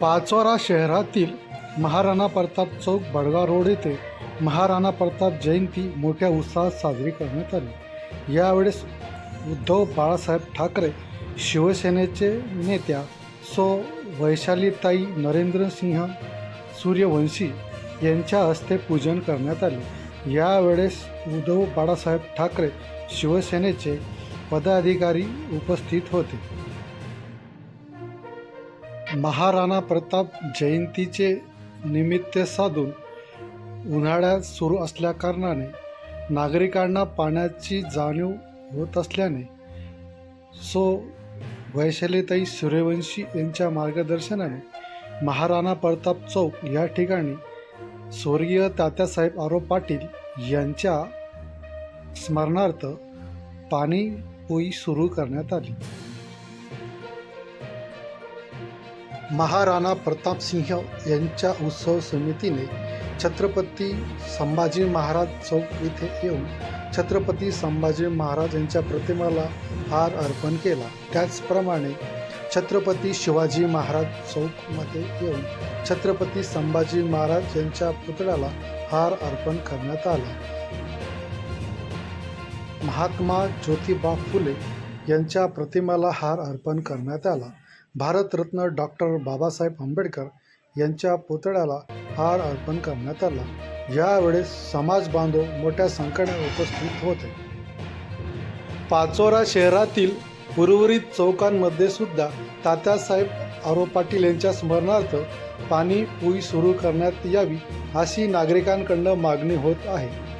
पाचोरा शहरातील महाराणा प्रताप चौक बडगा रोड येथे महाराणा प्रताप जयंती मोठ्या उत्साहात साजरी करण्यात आली. यावेळेस उद्धव बाळासाहेब ठाकरे शिवसेनेचे नेत्या सो वैशालीताई नरेंद्रसिंह सूर्यवंशी यांच्या हस्ते पूजन करण्यात आले. यावेळेस उद्धव बाळासाहेब ठाकरे शिवसेनेचे पदाधिकारी उपस्थित होते. महाराणा प्रताप जयंतीचे निमित्त साधून उन्हाळ्यात सुरू असल्याकारणाने नागरिकांना पाण्याची जाणीव होत असल्याने सो वैशालीताई सूर्यवंशी यांच्या मार्गदर्शनाने महाराणा प्रताप चौक या ठिकाणी स्वर्गीय तात्यासाहेब आरो पाटील यांच्या स्मरणार्थ पाणी पोई सुरू करण्यात आली. महाराणा प्रतापसिंह यांच्या उत्सव समितीने छत्रपती संभाजी महाराज चौक येथे येऊन छत्रपती संभाजी महाराज यांच्या प्रतिमेला हार अर्पण केला. त्याचप्रमाणे छत्रपती शिवाजी महाराज चौकमध्ये येऊन छत्रपती संभाजी महाराज यांच्या पुतळ्याला हार अर्पण करण्यात आला. महात्मा ज्योतिबा फुले यांच्या प्रतिमेला हार अर्पण करण्यात आला. भारतरत्न डॉक्टर बाबासाहेब आंबेडकर यांच्या पुतळ्याला हार अर्पण करण्यात आला. यावेळेस समाज बांधव मोठ्या संख्येने उपस्थित होते. पाचोरा शहरातील उर्वरित चौकांमध्ये सुद्धा तात्यासाहेब आरो पाटील यांच्या स्मरणार्थ पाणी पोई सुरू करण्यात यावी अशी नागरिकांकडून मागणी होत आहे.